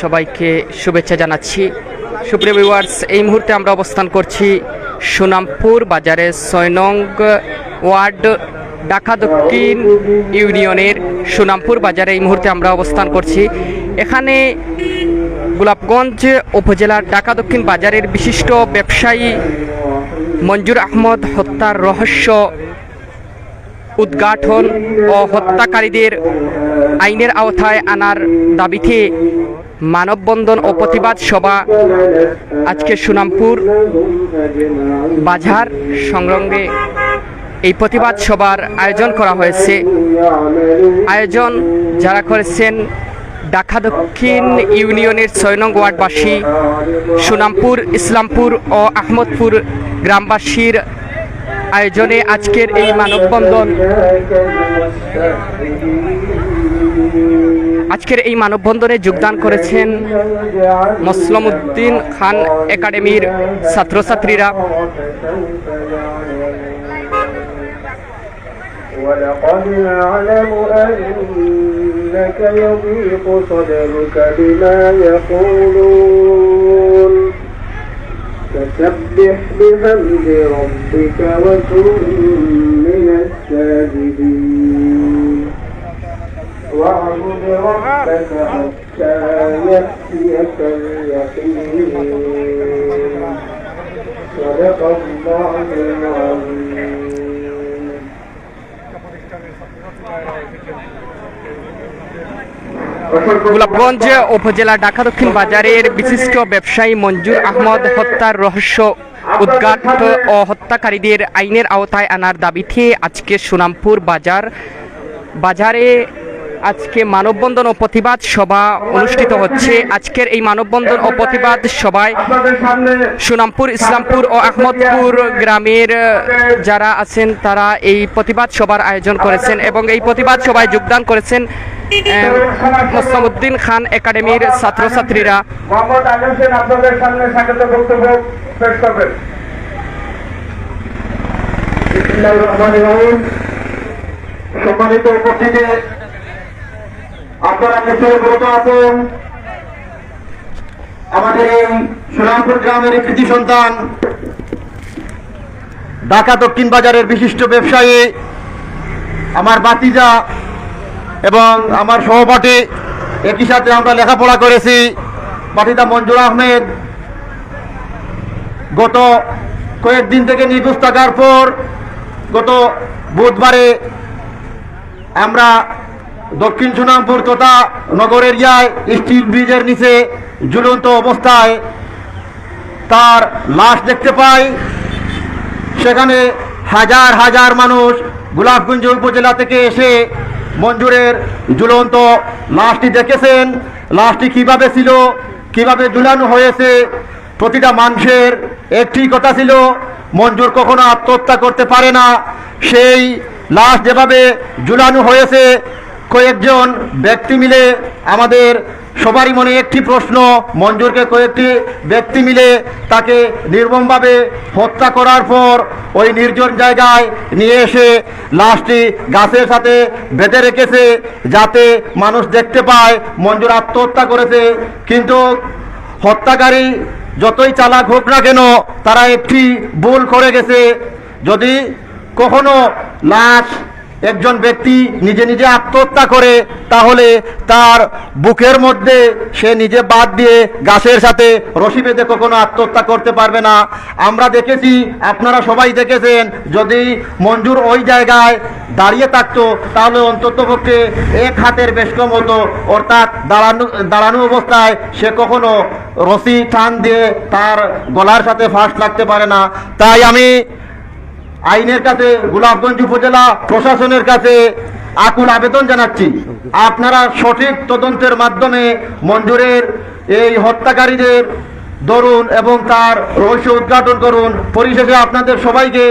সবাইকে শুভেচ্ছা জানাচ্ছি। সুপ্রিয় ভিউয়ার্স এই মুহূর্তে আমরা অবস্থান করছি সুনামপুর বাজারে ছয় নং ওয়ার্ড, ঢাকা দক্ষিণ ইউনিয়নের সুনামপুর বাজারে এই মুহূর্তে আমরা অবস্থান করছি। এখানে গোলাপগঞ্জ উপজেলার ঢাকা দক্ষিণ বাজারের বিশিষ্ট ব্যবসায়ী মঞ্জুর আহমদ হত্যার রহস্য উদ্ঘাটন ও হত্যাকারীদের আইনের আওতায় আনার দাবিতে মানববন্ধন ও প্রতিবাদ সভা আজকে সুনামপুর বাজার সংলগ্নে এই প্রতিবাদ সভার আয়োজন করা হয়েছে। আয়োজন যারা করেছেন ঢাকা দক্ষিণ ইউনিয়নের ছয় নং ওয়ার্ডবাসী সুনামপুর, ইসলামপুর ও আহমদপুর গ্রামবাসীর আয়োজনে আজকের এই মানববন্ধন আজকের এই মানববন্ধনে যোগদান করেছেন মসলম উদ্দিন খান একাডেমির ছাত্রছাত্রীরা ولقد نعلم أنك يضيق صدرك بما يقولون فسبح بحمد ربك وكن من الساجدين واعبد ربك حتى يأتيك اليقين صدق الله العظيم গোলাপগঞ্জ উপজেলা ঢাকা দক্ষিণ বাজারের বিশিষ্ট ব্যবসায়ী মঞ্জুর আহমদ হত্যার রহস্য উদ্ঘাট ও হত্যাকারীদের আইনের আওতায় আনার দাবিতে আজকে সুনামপুর বাজার বাজারে আজকে মানববন্ধন ও প্রতিবাদ সভা অনুষ্ঠিত হচ্ছে আজকের এই মানববন্ধন ও প্রতিবাদ সভায় সুনামপুর, ইসলামপুর ও আহমদপুর গ্রামের যারা আছেন, তারা এই প্রতিবাদ সভার আয়োজন করেছেন এবং এই প্রতিবাদ সভায় যোগদান করেছেন মোসামুদ্দিন খান একাডেমির ছাত্রছাত্রীরা। সম্মানিত উপস্থিতি আপনারা নিশ্চয়ই বলতে আছেন। আমাদের এই সুনামপুর গ্রামের কৃতি সন্তান, ঢাকা দক্ষিণ বাজারের বিশিষ্ট ব্যবসায়ী, আমার বাতিজা এবং আমার সহপাঠী, একই সাথে আমরা লেখাপড়া করেছি। বাতিদা মঞ্জুর আহমেদ, গত কয়েকদিন থেকে নিখোঁজ থাকার পর গত বুধবারে আমরা দক্ষিণ সুনামপুর তথা নগর এরিয়ায় স্টিল ব্রিজের নিচে ঝুলন্ত অবস্থায় তার লাশ দেখতে পাই। সেখানে হাজার হাজার মানুষ গোলাপগঞ্জ উপজেলা থেকে এসে মঞ্জুরের ঝুলন্ত লাশটি দেখেছেন। লাশটি কীভাবে ছিল, কীভাবে ঝুলানো হয়েছে, প্রতিটা মানুষের একটি কথা ছিল, মঞ্জুর কখনো আত্মহত্যা করতে পারে না। সেই লাশ যেভাবে ঝুলানো হয়েছে কয়েকজন ব্যক্তি মিলে আমাদের সবারই মনে একটি প্রশ্ন, মঞ্জুরকে কয়েকটি ব্যক্তি মিলে তাকে নির্মমভাবে হত্যা করার পর ওই নির্জন জায়গায় নিয়ে এসে লাশটি গাছের সাথে বেঁধে রেখেছে যাতে মানুষ দেখতে পায়, মঞ্জুর আত্মহত্যা করেছে। কিন্তু হত্যাকারী যতই চালাক হোক না কেন, তারা একটি ভুল করে গেছে। যদি কখনো লাশ একজন ব্যক্তি নিজে নিজে আত্মহত্যা করে, তাহলে তার বুকের মধ্যে সে নিজে বাদ দিয়ে গাছের সাথে রশি বেঁধে কখনো আত্মহত্যা করতে পারবে না। আমরা দেখেছি, আপনারা সবাই দেখেছেন, যদি মঞ্জুর ওই জায়গায় দাঁড়িয়ে থাকতো, তাহলে অন্তত পক্ষে এক হাতের বেশ কম হতো। অর্থাৎ দাঁড়ানো দাঁড়ানো অবস্থায় সে কখনো রশি টান দিয়ে তার গলার সাথে ফাঁস লাগতে পারে না। তাই আমি আইনের কাছে, গোলাপগঞ্জ উপজেলা প্রশাসনের কাছে আকুল আবেদন জানাচ্ছি। আপনারা সঠিক তদন্তের মাধ্যমে মঞ্জুরের এই হত্যাকারীদের ধরুন এবং তার রহস্য উদ্ঘাটন করুন। পরিশেষে আপনাদের সবাইকে